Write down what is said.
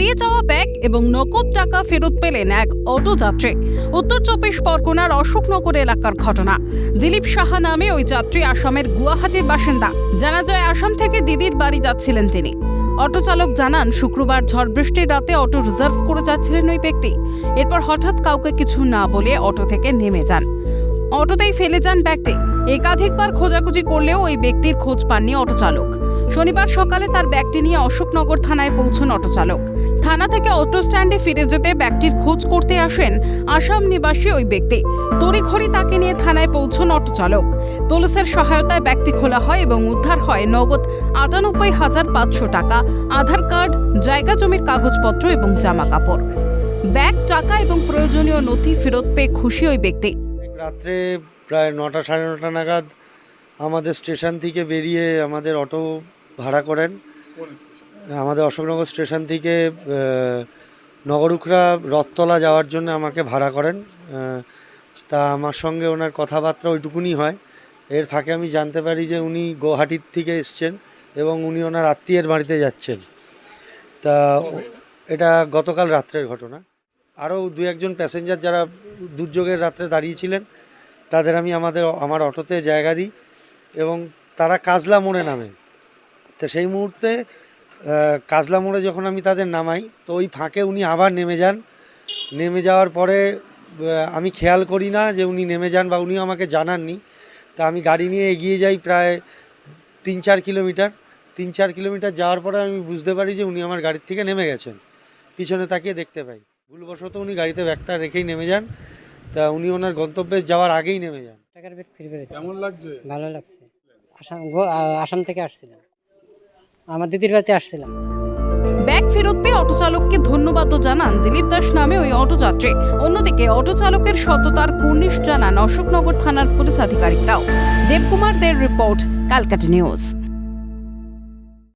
হারিয়ে যাওয়া ব্যাগ এবং নগদ টাকা ফেরত পেলেন এক অটো যাত্রী উত্তর চব্বিশ পরগনার অশোকনগর এলাকার ঘটনা। দিলীপ সাহা নামে ওই যাত্রী আসামের গুয়াহাটির বাসিন্দা। জানা যায়, আসাম থেকে দিদির বাড়ি যাচ্ছিলেন তিনি। অটো চালক জানান, শুক্রবার ঝড় বৃষ্টির রাতে অটো রিজার্ভ করে যাচ্ছিলেন ওই ব্যক্তি। এরপর হঠাৎ কাউকে কিছু না বলে অটো থেকে নেমে যান। অটোতেই ফেলে যান ব্যাগটি। একাধিকবার খোঁজাখুঁজি করলেও ওই ব্যক্তির খোঁজ পাননি অটো চালক শনিবার সকালে তার ব্যাগটি নিয়ে অশোকনগর থানায় পৌঁছন অটো চালক থানা থেকে অটো স্ট্যান্ডে ফিরে যেতে ব্যাগটির খোঁজ করতে আসেন আসাম নিবাসী ওই ব্যক্তি। তড়িঘড়ি তাকে নিয়ে থানায় পৌঁছন অটো চালক পুলিশের সহায়তায় ব্যাগটি খোলা হয় এবং উদ্ধার হয় নগদ আটানব্বই হাজার পাঁচশো টাকা, আধার কার্ড, জায়গা জমির কাগজপত্র এবং জামা কাপড় ব্যাগ, টাকা এবং প্রয়োজনীয় নথি ফেরত পেয়ে খুশি ওই ব্যক্তি। রাত্রে প্রায় নটা সাড়ে নটা নাগাদ আমাদের স্টেশন থেকে বেরিয়ে আমাদের অটো ভাড়া করেন। আমাদের অশোকনগর স্টেশন থেকে নগরুখরা রথতলা যাওয়ার জন্য আমাকে ভাড়া করেন। তা আমার সঙ্গে ওনার কথাবার্তা ওইটুকুনি হয়। এর ফাঁকে আমি জানতে পারি যে উনি গৌহাটির থেকে এসছেন এবং উনি ওনার আত্মীয়ের বাড়িতে যাচ্ছেন। তা এটা গতকাল রাত্রের ঘটনা। আরও দু একজন প্যাসেঞ্জার যারা দুর্যোগের রাত্রে দাঁড়িয়েছিলেন, তাদের আমি আমাদের, আমার অটোতে জায়গা দিই এবং তারা কাজলা মোড়ে নামে তো সেই মুহূর্তে কাজলা মোড়ে যখন আমি তাদের নামাই তো ওই ফাঁকে উনি আবার নেমে যান। নেমে যাওয়ার পরে আমি খেয়াল করি না যে উনি নেমে যান বা উনিও আমাকে জানাননি। তা আমি গাড়ি নিয়ে এগিয়ে যাই প্রায় তিন চার কিলোমিটার। তিন চার কিলোমিটার যাওয়ার পরে আমি বুঝতে পারি যে উনি আমার গাড়ির থেকে নেমে গেছেন। পিছনে তাকিয়ে দেখতে পাই। ভুলবশত উনি গাড়িতে ব্যাগটা রেখেই নেমে যান। তা উনি ওনার গন্তব্যে যাওয়ার আগেই নেমে যান। টাকার বেড ফিরে পেরেছি কেমন লাগছে? ভালো লাগছে। আসাম আসাম থেকে আসছিলাম। আমার দিদির বাড়িতে আসছিলাম। ব্যাগ ফেরত পেয়ে অটো চালককে ধন্যবাদও জানান দিলীপ দাস নামে ওই অটো যাত্রী অন্যদিকে অটো চালকের সততার কুর্নিশ জানান অশোকনগর থানার পুলিশ আধিকারিকরাও। দেবকুমার দের রিপোর্ট, কালকাটা নিউজ।